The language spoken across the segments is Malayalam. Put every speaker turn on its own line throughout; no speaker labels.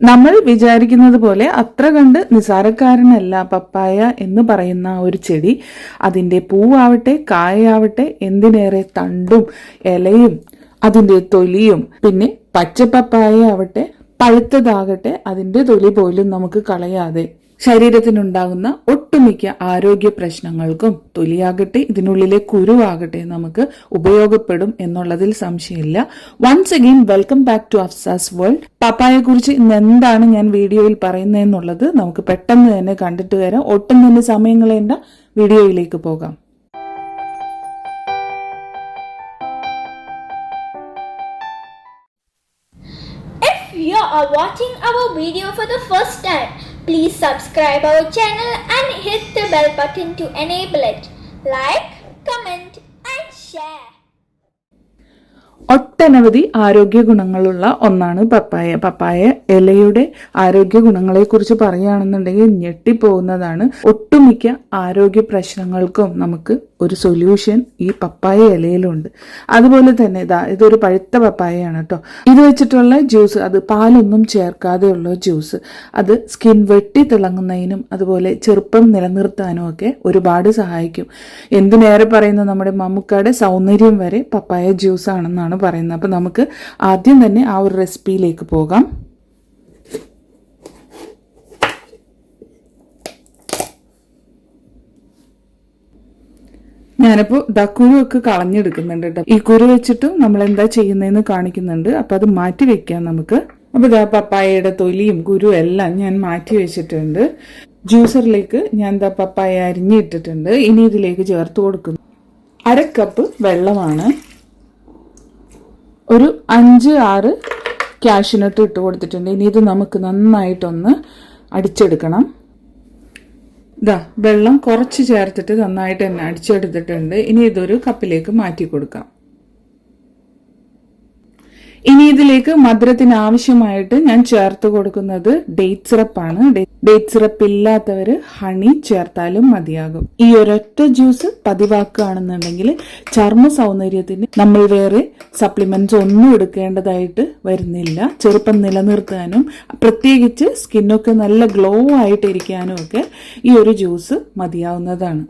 നമ്മൾ വിചാരിക്കുന്നത് പോലെ അത്ര കണ്ട് നിസാരക്കാരനല്ല പപ്പായ എന്ന് പറയുന്ന ഒരു ചെടി. അതിന്റെ പൂവാവട്ടെ കായയാവട്ടെ എന്തിനേറെ തണ്ടും ഇലയും അതിന്റെ തൊലിയും പിന്നെ പച്ചപ്പപ്പായ ആവട്ടെ പഴുത്തതാകട്ടെ അതിന്റെ തൊലി പോലും നമുക്ക് കളയാതെ ശരീരത്തിനുണ്ടാകുന്ന ഒട്ടുമിക്ക ആരോഗ്യ പ്രശ്നങ്ങൾക്കും തൊലിയാകട്ടെ ഇതിനുള്ളിലെ കുരുവാകട്ടെ നമുക്ക് ഉപയോഗപ്പെടും എന്നുള്ളതിൽ സംശയമില്ല. Once again welcome back to Afsas world പപ്പായെ കുറിച്ച് ഇന്ന് എന്താണ് ഞാൻ വീഡിയോയിൽ പറയുന്നതെന്നുള്ളത് നമുക്ക് പെട്ടെന്ന് തന്നെ കണ്ടിട്ട് വരാം. ഒട്ടും തന്നെ സമയം കളയേണ്ട വീഡിയോയിലേക്ക് പോകാം.
If you are watching our video for the first time, please subscribe our channel and hit the bell button to enable it. Like, comment and share.
ഒട്ടനവധി ആരോഗ്യ ഗുണങ്ങളുള്ള ഒന്നാണ് പപ്പായ പപ്പായ ഇലയുടെ ആരോഗ്യ ഗുണങ്ങളെക്കുറിച്ച് പറയുകയാണെന്നുണ്ടെങ്കിൽ ഞെട്ടിപ്പോകുന്നതാണ് ഒട്ടുമിക്ക ആരോഗ്യ പ്രശ്നങ്ങൾക്കും നമുക്ക് ഒരു സൊല്യൂഷൻ ഈ പപ്പായ ഇലയിലുണ്ട്. അതുപോലെ തന്നെ ഇതാ ഇതൊരു പഴുത്ത പപ്പായയാണ് കേട്ടോ ഇത് വെച്ചിട്ടുള്ള ജ്യൂസ് അത് പാലൊന്നും ചേർക്കാതെയുള്ള ജ്യൂസ് അത് സ്കിൻ വെട്ടി തിളങ്ങുന്നതിനും അതുപോലെ ചെറുപ്പം നിലനിർത്താനും ഒക്കെ ഒരുപാട് സഹായിക്കും. എന്തിനേറെ പറയുന്ന നമ്മുടെ മമ്മൂക്കയുടെ സൗന്ദര്യം വരെ പപ്പായ ജ്യൂസ് ആണെന്നാണ് പറയുന്നത്. അപ്പം നമുക്ക് ആദ്യം തന്നെ ആ ഒരു റെസിപ്പിയിലേക്ക് പോകാം. ഞാനിപ്പോൾ ദാ കുരുവൊക്കെ കളഞ്ഞെടുക്കുന്നുണ്ട് കേട്ടോ. ഈ കുരു വെച്ചിട്ടും നമ്മൾ എന്താ ചെയ്യുന്നതെന്ന് കാണിക്കുന്നുണ്ട്. അപ്പം അത് മാറ്റി വെക്കാം നമുക്ക്. അപ്പോൾ ഇതാ പപ്പായയുടെ തൊലിയും കുരു എല്ലാം ഞാൻ മാറ്റി വെച്ചിട്ടുണ്ട്. ജ്യൂസറിലേക്ക് ഞാൻ ദാ പപ്പായ അരിഞ്ഞിട്ടിട്ടുണ്ട്. ഇനി ഇതിലേക്ക് ചേർത്ത് കൊടുക്കുന്നു. അര കപ്പ് വെള്ളമാണ്. ഒരു അഞ്ച് ആറ് ക്യാഷിനൊട്ട് ഇട്ട് കൊടുത്തിട്ടുണ്ട്. ഇനി ഇത് നമുക്ക് നന്നായിട്ടൊന്ന് അടിച്ചെടുക്കണം. ഇതാ വെള്ളം കുറച്ച് ചേർത്തിട്ട് നന്നായിട്ട് തന്നെ അടിച്ചെടുത്തിട്ടുണ്ട്. ഇനി ഇതൊരു കപ്പിലേക്ക് മാറ്റി കൊടുക്കാം ഇനി ഇതിലേക്ക് മധുരത്തിന് ആവശ്യമായിട്ട് ഞാൻ ചേർത്ത് കൊടുക്കുന്നത് ഡേറ്റ് സിറപ്പാണ് ഡേറ്റ് സിറപ്പ് ഇല്ലാത്തവര് ഹണി ചേർത്താലും മതിയാകും. ഈ ഒരൊറ്റ ജ്യൂസ് പതിവാക്കുകയാണെന്നുണ്ടെങ്കിൽ ചർമ്മ സൗന്ദര്യത്തിന് നമ്മൾ വേറെ സപ്ലിമെന്റ്സ് ഒന്നും എടുക്കേണ്ടതായിട്ട് വരുന്നില്ല. ചെറുപ്പം നിലനിർത്താനും പ്രത്യേകിച്ച് സ്കിന്നൊക്കെ നല്ല ഗ്ലോ ആയിട്ടിരിക്കാനും ഒക്കെ ഈ ഒരു ജ്യൂസ് മതിയാവുന്നതാണ്.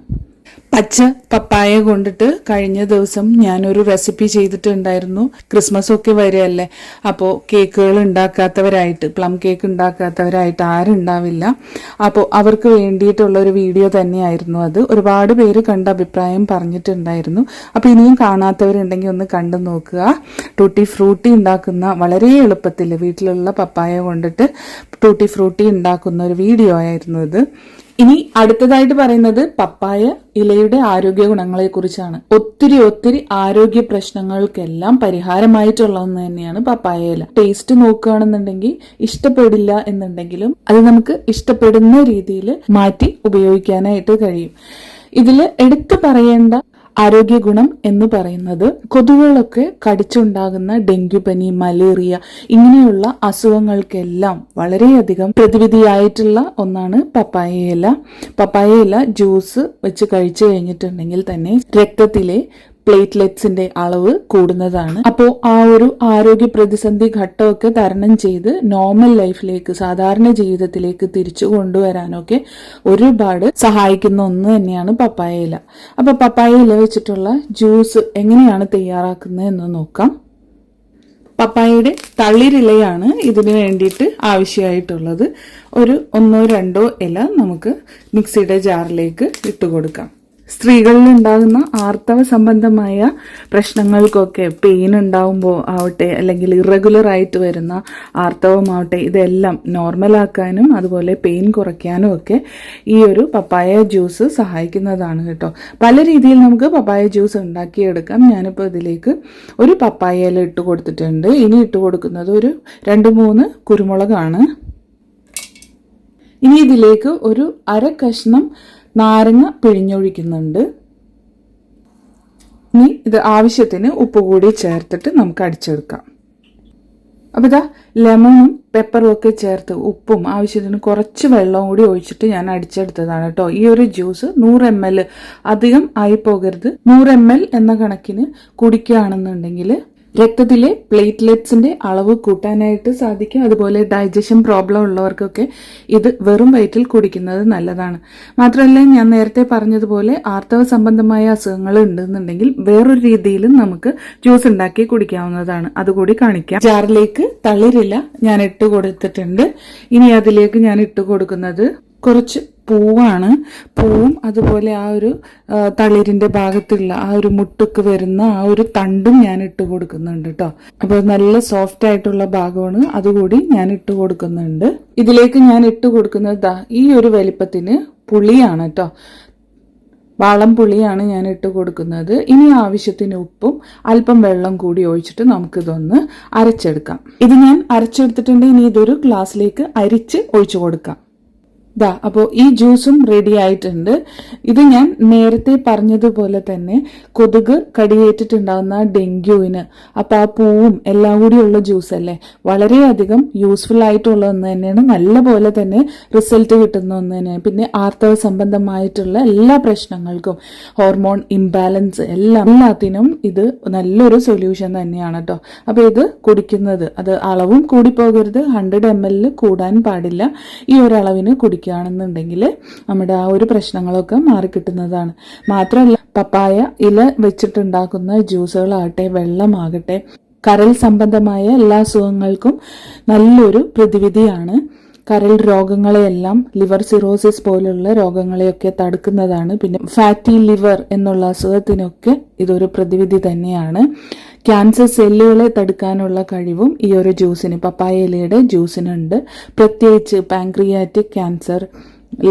പച്ച പപ്പായ കൊണ്ടിട്ട് കഴിഞ്ഞ ദിവസം ഞാനൊരു റെസിപ്പി ചെയ്തിട്ടുണ്ടായിരുന്നു. ക്രിസ്മസ് ഒക്കെ വരികയല്ലേ അപ്പോൾ കേക്കുകൾ ഉണ്ടാക്കാത്തവരായിട്ട് പ്ലം കേക്ക് ഉണ്ടാക്കാത്തവരായിട്ട് ആരുണ്ടാവില്ല. അപ്പോൾ അവർക്ക് വേണ്ടിയിട്ടുള്ള ഒരു വീഡിയോ തന്നെയായിരുന്നു അത്. ഒരുപാട് പേര് കണ്ട അഭിപ്രായം പറഞ്ഞിട്ടുണ്ടായിരുന്നു. അപ്പോൾ ഇനിയും കാണാത്തവരുണ്ടെങ്കിൽ ഒന്ന് കണ്ടു നോക്കുക. ടൂട്ടി ഫ്രൂട്ടി ഉണ്ടാക്കുന്ന വളരെ എളുപ്പത്തിൽ വീട്ടിലുള്ള പപ്പായ കൊണ്ടിട്ട് ടൂട്ടി ഫ്രൂട്ടി ഉണ്ടാക്കുന്ന ഒരു വീഡിയോ ആയിരുന്നു ഇത്. ഇനി അടുത്തതായിട്ട് പറയുന്നത് പപ്പായ ഇലയുടെ ആരോഗ്യ ഗുണങ്ങളെ കുറിച്ചാണ് ഒത്തിരി ഒത്തിരി ആരോഗ്യ പ്രശ്നങ്ങൾക്കെല്ലാം പരിഹാരമായിട്ടുള്ള ഒന്ന് തന്നെയാണ് പപ്പായ ഇല. ടേസ്റ്റ് നോക്കുകയാണെന്നുണ്ടെങ്കിൽ ഇഷ്ടപ്പെടില്ല എന്നുണ്ടെങ്കിലും അത് നമുക്ക് ഇഷ്ടപ്പെടുന്ന രീതിയിൽ മാറ്റി ഉപയോഗിക്കാനായിട്ട് കഴിയും. ഇതിൽ എടുത്തു പറയേണ്ട ആരോഗ്യ ഗുണം എന്ന് പറയുന്നത് കൊതുകുകളൊക്കെ കടിച്ചുണ്ടാകുന്ന ഡെങ്കുപനി മലേറിയ ഇങ്ങനെയുള്ള അസുഖങ്ങൾക്കെല്ലാം വളരെയധികം പ്രതിവിധിയായിട്ടുള്ള ഒന്നാണ് പപ്പായ ഇല. പപ്പായ ഇല ജ്യൂസ് വെച്ച് കഴിച്ചു കഴിഞ്ഞിട്ടുണ്ടെങ്കിൽ തന്നെ രക്തത്തിലെ പ്ലേറ്റ്ലെറ്റ്സിന്റെ അളവ് കൂടുന്നതാണ്. അപ്പോൾ ആ ഒരു ആരോഗ്യ പ്രതിസന്ധി ഘട്ടമൊക്കെ തരണം ചെയ്ത് നോർമൽ ലൈഫിലേക്ക് സാധാരണ ജീവിതത്തിലേക്ക് തിരിച്ചു കൊണ്ടുവരാനൊക്കെ ഒരുപാട് സഹായിക്കുന്ന ഒന്ന് തന്നെയാണ് പപ്പായ ഇല. അപ്പോൾ പപ്പായ ഇല വെച്ചിട്ടുള്ള ജ്യൂസ് എങ്ങനെയാണ് തയ്യാറാക്കുന്നത് എന്ന് നോക്കാം. പപ്പായയുടെ തളിരിലയാണ് ഇതിന് വേണ്ടിയിട്ട് ആവശ്യമായിട്ടുള്ളത്. ഒരു ഒന്നോ രണ്ടോ ഇല നമുക്ക് മിക്സിയുടെ ജാറിലേക്ക് ഇട്ട് കൊടുക്കാം. സ്ത്രീകളിൽ ഉണ്ടാകുന്ന ആർത്തവ സംബന്ധമായ പ്രശ്നങ്ങൾക്കൊക്കെ പെയിൻ ഉണ്ടാവുമ്പോൾ ആവട്ടെ അല്ലെങ്കിൽ ഇറഗുലർ ആയിട്ട് വരുന്ന ആർത്തവമാവട്ടെ ഇതെല്ലാം നോർമലാക്കാനും അതുപോലെ പെയിൻ കുറയ്ക്കാനും ഒക്കെ ഈ ഒരു പപ്പായ ജ്യൂസ് സഹായിക്കുന്നതാണ് കേട്ടോ. പല രീതിയിൽ നമുക്ക് പപ്പായ ജ്യൂസ് ഉണ്ടാക്കിയെടുക്കാം. ഞാനിപ്പോൾ ഇതിലേക്ക് ഒരു പപ്പായ ഇല ഇട്ട് കൊടുത്തിട്ടുണ്ട്. ഇനി ഇട്ട് കൊടുക്കുന്നത് ഒരു രണ്ട് മൂന്ന് കുരുമുളകാണ്. ഇനി ഇതിലേക്ക് ഒരു അര കഷ്ണം നാരങ്ങ പിഴിഞ്ഞൊഴിക്കുന്നുണ്ട്. ഇനി ഇത് ആവശ്യത്തിന് ഉപ്പ് കൂടി ചേർത്തിട്ട് നമുക്ക് അടിച്ചെടുക്കാം. അപ്പോൾ ഇതാ ലെമണും പെപ്പറും ഒക്കെ ചേർത്ത് ഉപ്പും ആവശ്യത്തിന് കുറച്ച് വെള്ളവും കൂടി ഒഴിച്ചിട്ട് ഞാൻ അടിച്ചെടുത്തതാണ് കേട്ടോ. ഈ ഒരു ജ്യൂസ് നൂറ് എം എൽ അധികം ആയി പോകരുത്. നൂറ് എം എൽ എന്ന കണക്കിന് കുടിക്കുകയാണെന്നുണ്ടെങ്കിൽ രക്തത്തിലെ പ്ലേറ്റ്ലെറ്റ്സിന്റെ അളവ് കൂട്ടാനായിട്ട് സാധിക്കും. അതുപോലെ ഡൈജഷൻ പ്രോബ്ലം ഉള്ളവർക്കൊക്കെ ഇത് വെറും വയറ്റിൽ കുടിക്കുന്നത് നല്ലതാണ്. മാത്രമല്ല ഞാൻ നേരത്തെ പറഞ്ഞതുപോലെ ആർത്തവ സംബന്ധമായ അസുഖങ്ങൾ ഉണ്ടെന്നുണ്ടെങ്കിൽ വേറൊരു രീതിയിലും നമുക്ക് ജ്യൂസ് ഉണ്ടാക്കി കുടിക്കാവുന്നതാണ്. അതുകൂടി കാണിക്കാം. ജാറിലേക്ക് തളിരില ഞാൻ ഇട്ട് കൊടുത്തിട്ടുണ്ട്. ഇനി അതിലേക്ക് ഞാൻ ഇട്ട് കൊടുക്കുന്നത് കുറച്ച് പൂവാണ്. പൂവും അതുപോലെ ആ ഒരു തളിരിന്റെ ഭാഗത്തുള്ള ആ ഒരു മുട്ടുക്ക് വരുന്ന ആ ഒരു തണ്ടും ഞാൻ ഇട്ട് കൊടുക്കുന്നുണ്ട് കേട്ടോ അപ്പോൾ നല്ല സോഫ്റ്റ് ആയിട്ടുള്ള ഭാഗമാണ്. അതുകൂടി ഞാൻ ഇട്ട് കൊടുക്കുന്നുണ്ട്. ഇതിലേക്ക് ഞാൻ ഇട്ട് കൊടുക്കുന്നത് ഈ ഒരു വലിപ്പത്തിന് പുളിയാണ് കേട്ടോ വാളം പുളിയാണ് ഞാൻ ഇട്ട് കൊടുക്കുന്നത്. ഇനി ആവശ്യത്തിന് ഉപ്പും അല്പം വെള്ളം കൂടി ഒഴിച്ചിട്ട് നമുക്കിതൊന്ന് അരച്ചെടുക്കാം. ഇത് ഞാൻ അരച്ചെടുത്തിട്ടുണ്ട്. ഇനി ഇതൊരു ഗ്ലാസ്സിലേക്ക് അരിച്ച് ഒഴിച്ചു കൊടുക്കാം. ദാ അപ്പോൾ ഈ ജ്യൂസും റെഡി ആയിട്ടുണ്ട്. ഇത് ഞാൻ നേരത്തെ പറഞ്ഞതുപോലെ തന്നെ കൊതുക് കടിയേറ്റിട്ടുണ്ടാകുന്ന ഡെങ്കുവിന് അപ്പോൾ ആ പൂവും എല്ലാം കൂടിയുള്ള ജ്യൂസ് അല്ലേ? വളരെയധികം യൂസ്ഫുൾ ആയിട്ടുള്ള ഒന്ന് തന്നെയാണ്. നല്ല പോലെ തന്നെ റിസൾട്ട് കിട്ടുന്ന ഒന്ന് തന്നെയാണ്. പിന്നെ ആർത്തവ സംബന്ധമായിട്ടുള്ള എല്ലാ പ്രശ്നങ്ങൾക്കും ഹോർമോൺ ഇംബാലൻസ് എല്ലാം എല്ലാത്തിനും ഇത് നല്ലൊരു സൊല്യൂഷൻ തന്നെയാണ് കേട്ടോ അപ്പോൾ ഇത് കുടിക്കുന്നത് അത് അളവും കൂടി പോകരുത്. ഹൺഡ്രഡ് എം എല്ലിൽ കൂടാൻ പാടില്ല. ഈ ഒരളവിന് കുടിക്കുകയാണെന്നുണ്ടെങ്കിൽ നമ്മുടെ ആ ഒരു പ്രശ്നങ്ങളൊക്കെ മാറിക്കിട്ടുന്നതാണ് മാത്രമല്ല പപ്പായ ഇല വെച്ചിട്ടുണ്ടാക്കുന്ന ജ്യൂസുകളാകട്ടെ വെള്ളമാകട്ടെ കരൽ സംബന്ധമായ എല്ലാ അസുഖങ്ങൾക്കും നല്ലൊരു പ്രതിവിധിയാണ്. കരൽ രോഗങ്ങളെയെല്ലാം ലിവർ സിറോസിസ് പോലുള്ള രോഗങ്ങളെയൊക്കെ തടുക്കുന്നതാണ്. പിന്നെ ഫാറ്റി ലിവർ എന്നുള്ള അസുഖത്തിനൊക്കെ ഇതൊരു പ്രതിവിധി തന്നെയാണ്. ക്യാൻസർ സെല്ലുകളെ തടുക്കാനുള്ള കഴിവും ഈ ഒരു ജ്യൂസിന് പപ്പായ ഇലയുടെ ജ്യൂസിനുണ്ട് പ്രത്യേകിച്ച് pancreatic cancer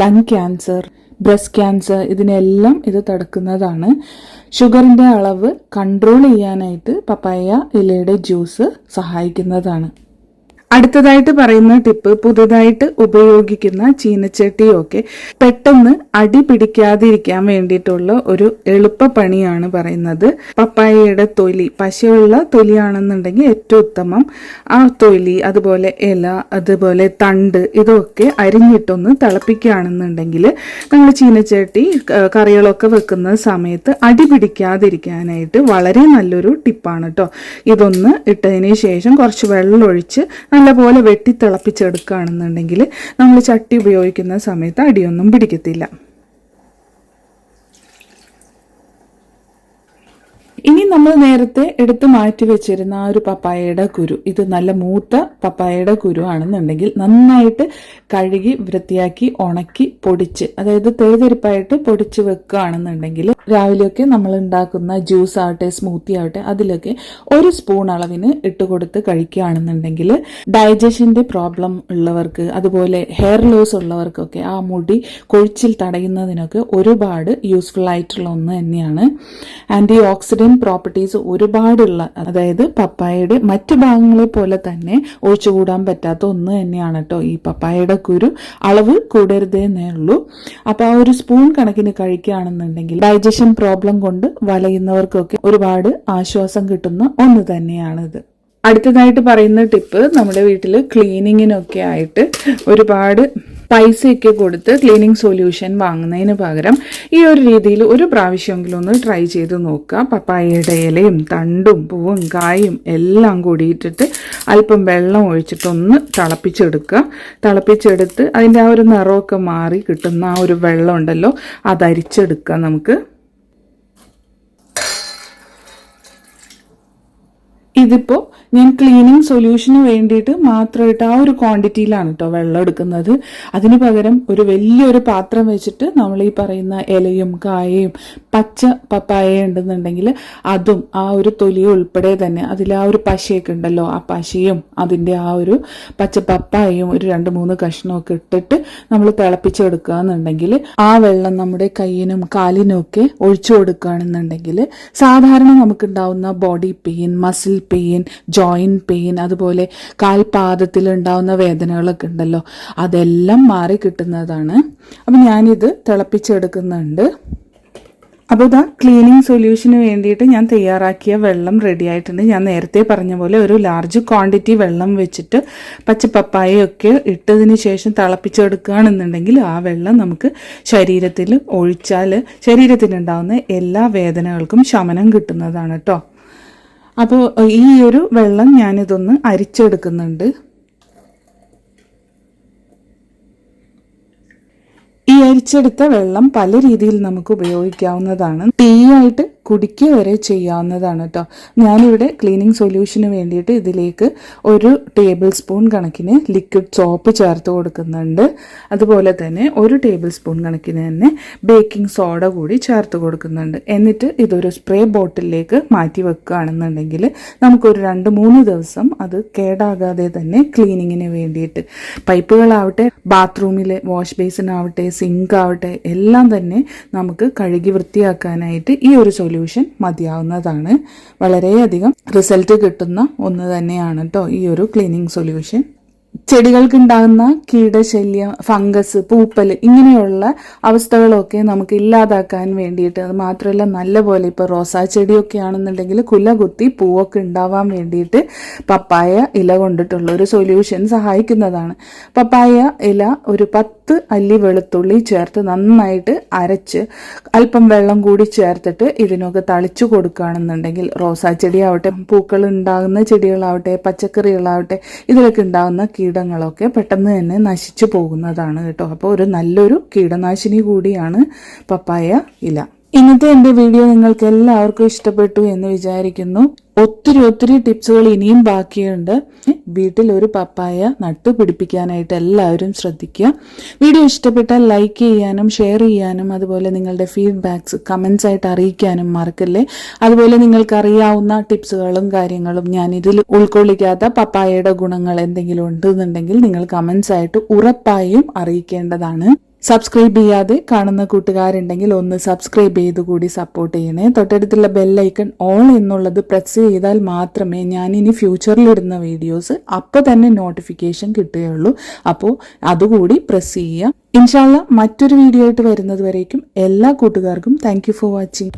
lung cancer breast cancer ഇതിനെല്ലാം ഇത് തടുക്കുന്നതാണ്. ഷുഗറിന്റെ അളവ് കൺട്രോൾ ചെയ്യാനായിട്ട് പപ്പായ ഇലയുടെ ജ്യൂസ് സഹായിക്കുന്നതാണ്. അടുത്തതായിട്ട് പറയുന്ന ടിപ്പ് പുതുതായിട്ട് ഉപയോഗിക്കുന്ന ചീനച്ചട്ടിയൊക്കെ പെട്ടെന്ന് അടി പിടിക്കാതിരിക്കാൻ വേണ്ടിയിട്ടുള്ള ഒരു എളുപ്പ പണിയാണ് പറയുന്നത്. പപ്പായയുടെ തൊലി പശയുള്ള തൊലിയാണെന്നുണ്ടെങ്കിൽ ഏറ്റവും ഉത്തമം. ആ തൊലി അതുപോലെ ഇല അതുപോലെ തണ്ട് ഇതൊക്കെ അരിഞ്ഞിട്ടൊന്ന് തിളപ്പിക്കുകയാണെന്നുണ്ടെങ്കിൽ നമ്മൾ ചീനച്ചട്ടി കറികളൊക്കെ വെക്കുന്ന സമയത്ത് അടി പിടിക്കാതിരിക്കാനായിട്ട് വളരെ നല്ലൊരു ടിപ്പാണ് കേട്ടോ ഇതൊന്ന് ഇട്ടതിന് ശേഷം കുറച്ച് വെള്ളം ഒഴിച്ച് നല്ലപോലെ വെട്ടി തിളപ്പിച്ചെടുക്കുകയാണെന്നുണ്ടെങ്കിൽ നമ്മൾ ചട്ടി ഉപയോഗിക്കുന്ന സമയത്ത് അടിയൊന്നും പിടിക്കത്തില്ല. ഇനി നമ്മൾ നേരത്തെ എടുത്ത് മാറ്റി വെച്ചിരുന്ന ആ ഒരു പപ്പായയുടെ കുരു. ഇത് നല്ല മൂത്ത പപ്പായയുടെ കുരു ആണെന്നുണ്ടെങ്കിൽ നന്നായിട്ട് കഴുകി വൃത്തിയാക്കി ഉണക്കി പൊടിച്ച് അതായത് തെരുതെരിപ്പായിട്ട് പൊടിച്ച് വെക്കുകയാണെന്നുണ്ടെങ്കിൽ രാവിലെയൊക്കെ നമ്മൾ ഉണ്ടാക്കുന്ന ജ്യൂസ് ആവട്ടെ സ്മൂത്തി ആവട്ടെ അതിലൊക്കെ ഒരു സ്പൂൺ അളവിന് ഇട്ട് കൊടുത്ത് കഴിക്കുകയാണെന്നുണ്ടെങ്കിൽ ഡൈജഷന്റെ പ്രോബ്ലം ഉള്ളവർക്ക് അതുപോലെ ഹെയർ ലോസ് ഉള്ളവർക്കൊക്കെ ആ മുടി കൊഴിച്ചിൽ തടയുന്നതിനൊക്കെ ഒരുപാട് യൂസ്ഫുൾ ആയിട്ടുള്ള ഒന്ന് തന്നെയാണ്. ആന്റി ഓക്സിഡന്റ് പ്രോപ്പർട്ടീസ് ഒരുപാടുള്ള അതായത് പപ്പായയുടെ മറ്റ് ഭാഗങ്ങളെ പോലെ തന്നെ ഒഴിച്ചുകൂടാൻ പറ്റാത്ത ഒന്ന് തന്നെയാണ് കേട്ടോ ഈ പപ്പായയുടെ കുരു. അളവ് കൂടരുതേ ഉള്ളൂ. അപ്പൊ ആ ഒരു സ്പൂൺ കണക്കിന് കഴിക്കുകയാണെന്നുണ്ടെങ്കിൽ ഡൈജഷൻ പ്രോബ്ലം കൊണ്ട് വലയുന്നവർക്കൊക്കെ ഒരുപാട് ആശ്വാസം കിട്ടുന്ന ഒന്ന് തന്നെയാണിത് അടുത്തതായിട്ട് പറയുന്ന ടിപ്പ് നമ്മുടെ വീട്ടിൽ ക്ലീനിങ്ങിനൊക്കെ ആയിട്ട് ഒരുപാട് പൈസയൊക്കെ കൊടുത്ത് ക്ലീനിങ് സൊല്യൂഷൻ വാങ്ങുന്നതിന് പകരം ഈ ഒരു രീതിയിൽ ഒരു പ്രാവശ്യമെങ്കിലും ഒന്ന് ട്രൈ ചെയ്ത് നോക്കുക. പപ്പായയുടെ ഇലയും തണ്ടും പൂവും കായും എല്ലാം കൂടിയിട്ടിട്ട് അല്പം വെള്ളം ഒഴിച്ചിട്ടൊന്ന് തിളപ്പിച്ചെടുക്കുക. തിളപ്പിച്ചെടുത്ത് അതിന്റെ ആ ഒരു നിറമൊക്കെ മാറി കിട്ടുന്ന ആ ഒരു വെള്ളം ഉണ്ടല്ലോ അതരിച്ചെടുക്കുക നമുക്ക്. ഇതിപ്പോൾ ഞാൻ ക്ലീനിങ് സൊല്യൂഷന് വേണ്ടിയിട്ട് മാത്രമായിട്ട് ആ ഒരു ക്വാണ്ടിറ്റിയിലാണ് കേട്ടോ വെള്ളം എടുക്കുന്നത്. അതിന് പകരം ഒരു വലിയൊരു പാത്രം വെച്ചിട്ട് നമ്മൾ ഈ പറയുന്ന ഇലയും കായയും പച്ച പപ്പായ ഉണ്ടെന്നുണ്ടെങ്കിൽ അതും ആ ഒരു തൊലി ഉൾപ്പെടെ തന്നെ അതിൽ ആ ഒരു പശയൊക്കെ ഉണ്ടല്ലോ ആ പശയും അതിന്റെ ആ ഒരു പച്ച പപ്പായയും ഒരു രണ്ട് മൂന്ന് കഷ്ണമൊക്കെ ഇട്ടിട്ട് നമ്മൾ തിളപ്പിച്ചെടുക്കുക എന്നുണ്ടെങ്കിൽ ആ വെള്ളം നമ്മുടെ കയ്യിനും കാലിനും ഒക്കെ ഒഴിച്ചു കൊടുക്കുകയാണെന്നുണ്ടെങ്കിൽ സാധാരണ നമുക്കുണ്ടാവുന്ന body pain muscle pain joint pain അതുപോലെ കാൽപാദത്തിൽ ഉണ്ടാവുന്ന വേദനകളൊക്കെ ഉണ്ടല്ലോ അതെല്ലാം മാറി കിട്ടുന്നതാണ്. അപ്പം ഞാനിത് തിളപ്പിച്ചെടുക്കുന്നുണ്ട്. അപ്പോൾ ഇതാ ക്ലീനിങ് സൊല്യൂഷന് വേണ്ടിയിട്ട് ഞാൻ തയ്യാറാക്കിയ വെള്ളം റെഡി ആയിട്ടുണ്ട്. ഞാൻ നേരത്തെ പറഞ്ഞ പോലെ ഒരു ലാർജ് ക്വാണ്ടിറ്റി വെള്ളം വെച്ചിട്ട് പച്ചപ്പപ്പായയൊക്കെ ഇട്ടതിന് ശേഷം തിളപ്പിച്ചെടുക്കുകയാണെന്നുണ്ടെങ്കിൽ ആ വെള്ളം നമുക്ക് ശരീരത്തിൽ ഒഴിച്ചാൽ ശരീരത്തിനുണ്ടാവുന്ന എല്ലാ വേദനകൾക്കും ശമനം കിട്ടുന്നതാണ് കേട്ടോ. അപ്പോൾ ഈ ഒരു വെള്ളം ഞാനിതൊന്ന് അരിച്ചെടുക്കുന്നുണ്ട്. ഈ അരിച്ചെടുത്ത വെള്ളം പല രീതിയിൽ നമുക്ക് ഉപയോഗിക്കാവുന്നതാണ്. ടീ ആയിട്ട് കുടിക്കുക വരെ ചെയ്യാവുന്നതാണ് കേട്ടോ ഞാനിവിടെ ക്ലീനിങ് സൊല്യൂഷന് വേണ്ടിയിട്ട് ഇതിലേക്ക് ഒരു ടേബിൾ സ്പൂൺ കണക്കിന് ലിക്വിഡ് സോപ്പ് ചേർത്ത് കൊടുക്കുന്നുണ്ട്. അതുപോലെ തന്നെ ഒരു ടേബിൾ സ്പൂൺ കണക്കിന് തന്നെ ബേക്കിംഗ് സോഡ കൂടി ചേർത്ത് കൊടുക്കുന്നുണ്ട്. എന്നിട്ട് ഇതൊരു സ്പ്രേ ബോട്ടിലേക്ക് മാറ്റി വെക്കുകയാണെന്നുണ്ടെങ്കിൽ നമുക്കൊരു രണ്ട് മൂന്ന് ദിവസം അത് കേടാകാതെ തന്നെ ക്ലീനിങ്ങിന് വേണ്ടിയിട്ട് പൈപ്പുകളാവട്ടെ ബാത്റൂമിലെ വാഷ് ബേസിൻ ആവട്ടെ സിങ്ക് ആവട്ടെ എല്ലാം തന്നെ നമുക്ക് കഴുകി വൃത്തിയാക്കാനായിട്ട് ഈ ഒരു സൊല്യൂഷൻ മതിയാവുന്നതാണ്. വളരെയധികം റിസൾട്ട് കിട്ടുന്ന ഒന്ന് തന്നെയാണ് കേട്ടോ ഈ ഒരു ക്ലീനിങ് സൊല്യൂഷൻ ചെടികൾക്ക് ഉണ്ടാകുന്ന കീടശല്യം ഫംഗസ് പൂപ്പൽ ഇങ്ങനെയുള്ള അവസ്ഥകളൊക്കെ നമുക്ക് ഇല്ലാതാക്കാൻ വേണ്ടിയിട്ട് അത് മാത്രമല്ല നല്ലപോലെ ഇപ്പോൾ റോസാ ചെടിയൊക്കെ ആണെന്നുണ്ടെങ്കിൽ കുല കുത്തി പൂവൊക്കെ ഉണ്ടാവാൻ വേണ്ടിയിട്ട് പപ്പായ ഇല കൊണ്ടിട്ടുള്ള ഒരു സൊല്യൂഷൻ സഹായിക്കുന്നതാണ്. പപ്പായ ഇല ഒരു പത്ത് അല്ലി വെളുത്തുള്ളി ചേർത്ത് നന്നായിട്ട് അരച്ച് അല്പം വെള്ളം കൂടി ചേർത്തിട്ട് ഇതിനൊക്കെ തളിച്ചു കൊടുക്കുകയാണെന്നുണ്ടെങ്കിൽ റോസാ ചെടിയാവട്ടെ പൂക്കൾ ഉണ്ടാകുന്ന ചെടികളാവട്ടെ പച്ചക്കറികളാവട്ടെ ഇതിലൊക്കെ ഉണ്ടാകുന്ന കീടങ്ങളൊക്കെ പെട്ടെന്ന് തന്നെ നശിച്ചു പോകുന്നതാണ് കേട്ടോ. അപ്പോൾ ഒരു നല്ലൊരു കീടനാശിനി കൂടിയാണ് പപ്പായ ഇല. ഇന്നത്തെ എന്റെ വീഡിയോ നിങ്ങൾക്ക് എല്ലാവർക്കും ഇഷ്ടപ്പെട്ടു എന്ന് വിചാരിക്കുന്നു. ഒത്തിരി ഒത്തിരി ടിപ്സുകൾ ഇനിയും ബാക്കിയുണ്ട്. വീട്ടിൽ ഒരു പപ്പായ നട്ടു പിടിപ്പിക്കാനായിട്ട് എല്ലാവരും ശ്രദ്ധിക്കുക. വീഡിയോ ഇഷ്ടപ്പെട്ടാൽ ലൈക്ക് ചെയ്യാനും ഷെയർ ചെയ്യാനും അതുപോലെ നിങ്ങളുടെ ഫീഡ്ബാക്ക്സ് കമൻസ് ആയിട്ട് അറിയിക്കാനും മറക്കല്ലേ. അതുപോലെ നിങ്ങൾക്ക് അറിയാവുന്ന ടിപ്സുകളും കാര്യങ്ങളും ഞാൻ ഇതിൽ ഉൾക്കൊള്ളിക്കാത്ത പപ്പായയുടെ ഗുണങ്ങൾ എന്തെങ്കിലും ഉണ്ടെന്നുണ്ടെങ്കിൽ നിങ്ങൾ കമൻസ് ആയിട്ട് ഉറപ്പായും അറിയിക്കേണ്ടതാണ്. സബ്സ്ക്രൈബ് ചെയ്യാതെ കാണുന്ന കൂട്ടുകാരുണ്ടെങ്കിൽ ഒന്ന് സബ്സ്ക്രൈബ് ചെയ്ത് കൂടി സപ്പോർട്ട് ചെയ്യണേ. തൊട്ടടുത്തുള്ള ബെല്ലൈക്കൺ ഓൺ എന്നുള്ളത് പ്രസ് ചെയ്താൽ മാത്രമേ ഞാൻ ഇനി ഫ്യൂച്ചറിൽ ഇടുന്ന വീഡിയോസ് അപ്പോൾ തന്നെ നോട്ടിഫിക്കേഷൻ കിട്ടുകയുള്ളൂ. അപ്പോൾ അതുകൂടി പ്രസ് ചെയ്യുക ഇൻഷാല്ല മറ്റൊരു വീഡിയോ ആയിട്ട് വരുന്നത് വരേക്കും എല്ലാ കൂട്ടുകാർക്കും താങ്ക് ഫോർ വാച്ചിങ്